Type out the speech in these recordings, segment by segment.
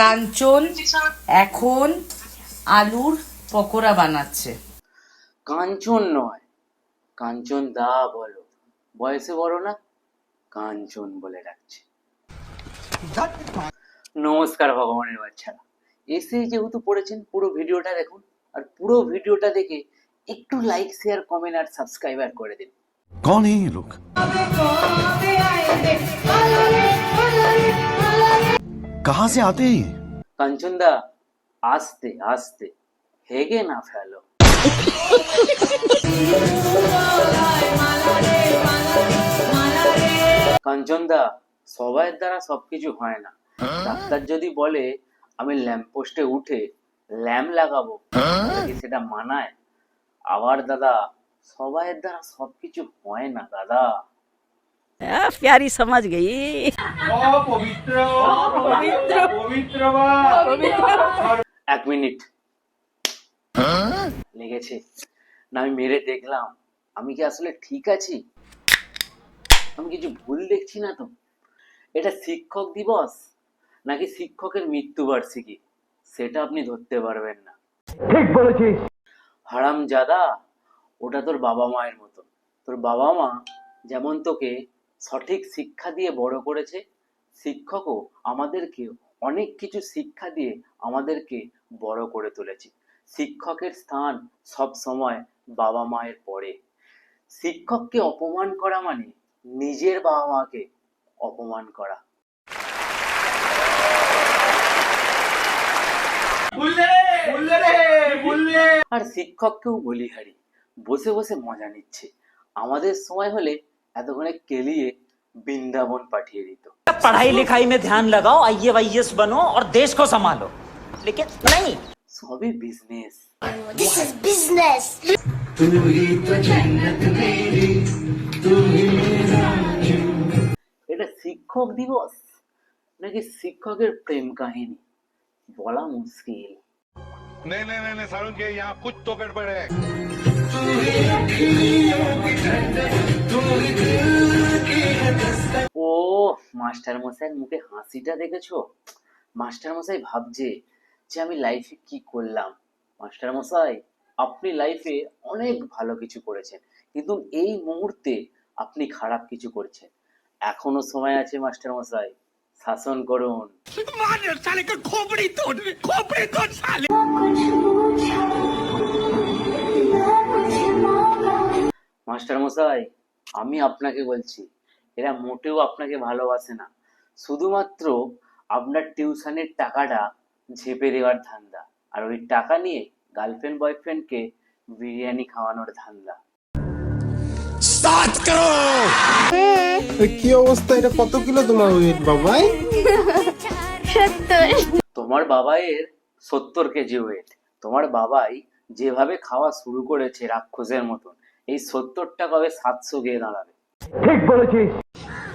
কাঞ্চন এখন আলুর পকোড়া বানাচ্ছে। কাঞ্চন নয় কাঞ্চন দা বলো। বয়সে বড় না? কাঞ্চন বলে ডাকছে। নমস্কার ভগবানের বাচ্চারা। এসে যেহেতু পড়েছেন পুরো ভিডিওটা দেখুন আর পুরো ভিডিওটা দেখে একটু লাইক শেয়ার কমেন্ট আর সাবস্ক্রাইবার করে দিন। কোন এই লোক कहाँ से आते हैं ये কাঞ্চন দা আস্তে আস্তে হেগে না ফেলো কাঞ্চন দা সবাইয়ের দ্বারা সবকিছু হয় না ডাক্তার যদি বলে আমি ল্যাম্পপোস্টে উঠে ল্যাম্প লাগাবো তাহলে কি সেটা মানায় আবার দাদা সবাইয়ের দ্বারা সবকিছু হয় না দাদা आ, प्यारी समझ गई এক মিনিট লেগেছে না আমি মেরে দেখলাম আমি কি আসলে ঠিক আছি আমি কিছু ভুল দেখছি না তো এটা শিক্ষক দিবস নাকি শিক্ষকের মৃত্যুবার্ষিকী সেটা আপনি ধরতে পারবেন না হারাম জাদা ওটা তোর বাবা মায়ের মতো তোর বাবা মা যেমন তোকে সঠিক শিক্ষা দিয়ে বড় করেছে। শিক্ষকও আমাদেরকে অনেক কিছু শিক্ষা দিয়ে আমাদেরকে বড় করে তুলেছে। শিক্ষকের স্থান সব সময় বাবা মায়ের পরে। শিক্ষককে অপমান করা মানে নিজের বাবা মাকে অপমান করা। আর শিক্ষককেও বলিহারি। বসে বসে মজা নিচ্ছে। আমাদের সময় হলে এতক্ষণে কেলিয়ে বৃন্দাবন পাঠিয়ে দিত पढ़ाई लिखाई में ध्यान लगाओ आइए वाईएस बनो और देश को संभालो लेकिन नहीं সবই বিজনেস This is business. এটা শিক্ষক দিবস নাকি শিক্ষকের প্রেম কাহিনী বলা মুশকিল नहीं नहीं नहीं नहीं सारुण के यहाँ कुछ तो गड़बड़ है ও মাস্টার মশাইয়ের মুখে হাসিটা দেখেছ? মাস্টার মশাই ভাবছে যে আমি লাইফে কি করলাম। মাস্টার মশাই আপনি লাইফে অনেক ভালো কিছু করেছেন কিন্তু এই মুহূর্তে আপনি খারাপ কিছু করছেন। এখনও সময় আছে মাস্টার মশাই শাসন করুন। মাস্টার মশাই আমি আপনাকে বলছি এরা মোটেও আপনাকে ভালোবাসে না। শুধুমাত্র আপনার টিউশনের টাকাটা ঝেপে দেওয়ার ধান্দা আর ওই টাকা নিয়ে গার্লফ্রেন্ড বয়ফ্রেন্ডকে বিরিয়ানি খাওয়ানোর ধান্দা। কি অবস্থা? এটা কত কিলো তোমার ওয়েট বাবাই? তোমার বাবাইয়ের সত্তর কেজি ওয়েট তোমার বাবাই যেভাবে খাওয়া শুরু করেছে রাক্ষসের মতন এই সত্তরটা কবে সাতশো গিয়ে দাঁড়াবে?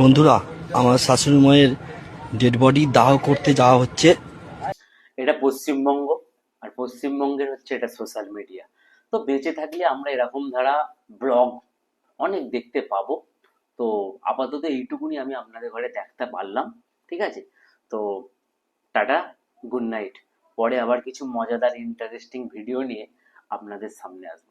বন্ধুরা আমার শাশুড়ি মায়ের ডেড বডি দাহ করতে যাওয়া হচ্ছে। এটা পশ্চিমবঙ্গ আর পশ্চিমবঙ্গের হচ্ছে এটা সোশ্যাল মিডিয়া তো বেঁচে থাকলে আমরা এরকম ধারা ব্লগ অনেক দেখতে পাবো। তো আপাতত এইটুকুনি আমি আপনাদের ঘরে দেখতে পারলাম ঠিক আছে? তো টাটা গুড নাইট পরে আবার কিছু মজাদার ইন্টারেস্টিং ভিডিও নিয়ে আপনাদের সামনে আসব।